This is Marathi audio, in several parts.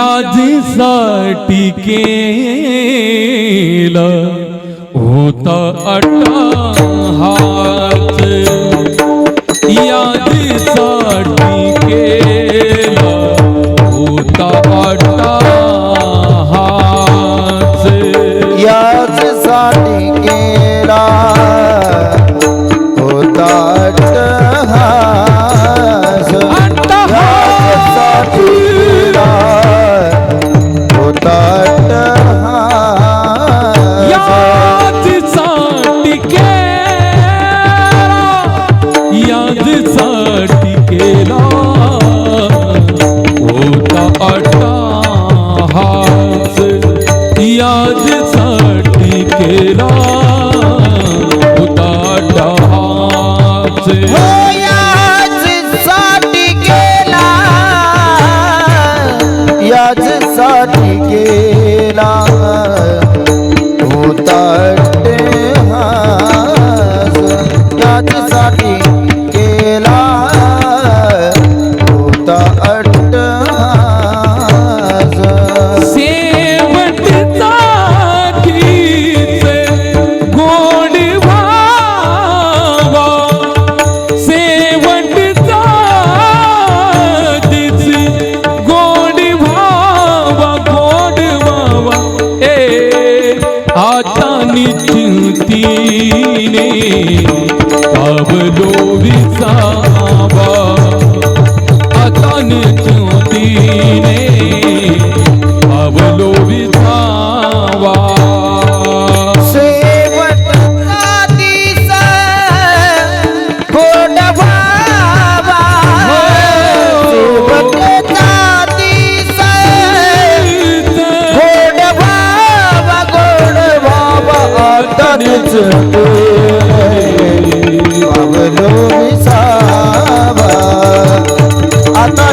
यादीसाठी केलं होता अट्टहास यादीसाठी केलं होता अट्टहास याच साठी केला. हो, याच साठी केला. याच साठी विसावा। आता निश्चिंतीने पावलो विसावा।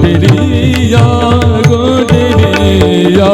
गुडरिया गुडरिया